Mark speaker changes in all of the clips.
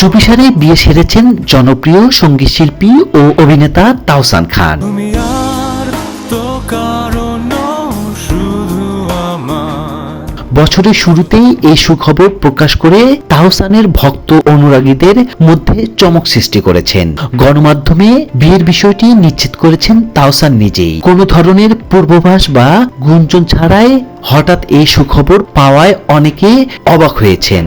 Speaker 1: চুপিসারে বিয়ে সেরেছেন জনপ্রিয় সংগীত শিল্পী ও অভিনেতা তাওসান খান। বছরের শুরুতেই এই সুখবর প্রকাশ করে তাহসানের ভক্ত অনুরাগীদের মধ্যে চমক সৃষ্টি করেছেন। গণমাধ্যমে বিয়ের বিষয়টি নিশ্চিত করেছেন তাহসান নিজেই। কোনো ধরনের পূর্বাভাস বা গুঞ্জন ছাড়াই হঠাৎ এই সুখবর পাওয়ায় অনেকে অবাক হয়েছেন।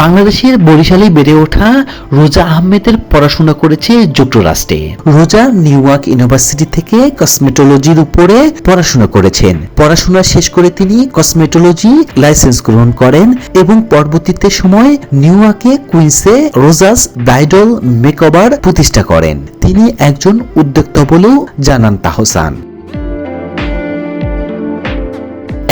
Speaker 1: বাংলাদেশের বরিশালে বেড়ে ওঠা রোজা আহমেদের পড়াশোনা করেছে যুক্তরাষ্ট্রে। রোজা নিউ ইয়র্ক ইউনিভার্সিটি থেকে কসমেটোলজির উপরে পড়াশোনা করেছেন। পড়াশোনা শেষ করে তিনি কসমেটোলজি লাইসেন্স গ্রহণ করেন এবং পরবর্তীতে সময় নিউ ইয়র্কে কুইন্সে রোজাস ব্রাইডল মেকওভার প্রতিষ্ঠা করেন। তিনি একজন উদ্যোক্তা বলেও জানান তাহসান।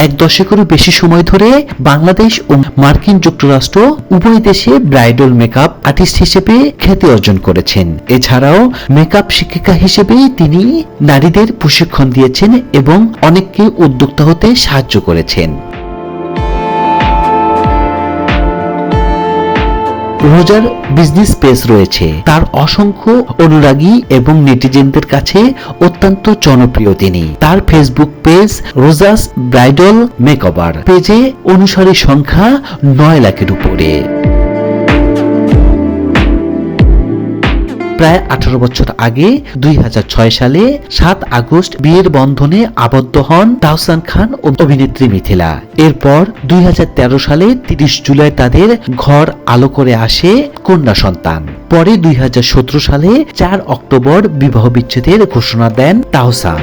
Speaker 1: এক দশকেরও বেশি সময় ধরে বাংলাদেশ ও মার্কিন যুক্তরাষ্ট্র উভয় দেশে ব্রাইডাল মেকআপ আর্টিস্ট হিসেবে খ্যাতি অর্জন করেছেন। এছাড়াও মেকআপ শিক্ষিকা হিসেবে তিনি নারীদের প্রশিক্ষণ দিয়েছেন এবং অনেককে উদ্যোক্তা হতে সাহায্য করেছেন। রোজার বিজনেস পেজ রয়েছে। তার অসংখ্য অনুরাগী এবং নেটিজেনদের কাছে অত্যন্ত জনপ্রিয় তিনি। তার Facebook page Roza's bridal makeover. পেজে অনুসারী সংখ্যা নয় লাখের উপরে। প্রায় আঠারো বছর আগে, দুই হাজার ছয় সালে, সাত আগস্ট বিয়ের বন্ধনে আবদ্ধ হন তাহসান খান ও অভিনেত্রী মিথিলা। এরপর দুই হাজার তেরো সালে তিরিশ জুলাই তাদের ঘর আলো করে আসে কন্যা সন্তান। পরে দুই হাজার সতেরো সালে চার অক্টোবর বিবাহ বিচ্ছেদের ঘোষণা দেন তাহসান।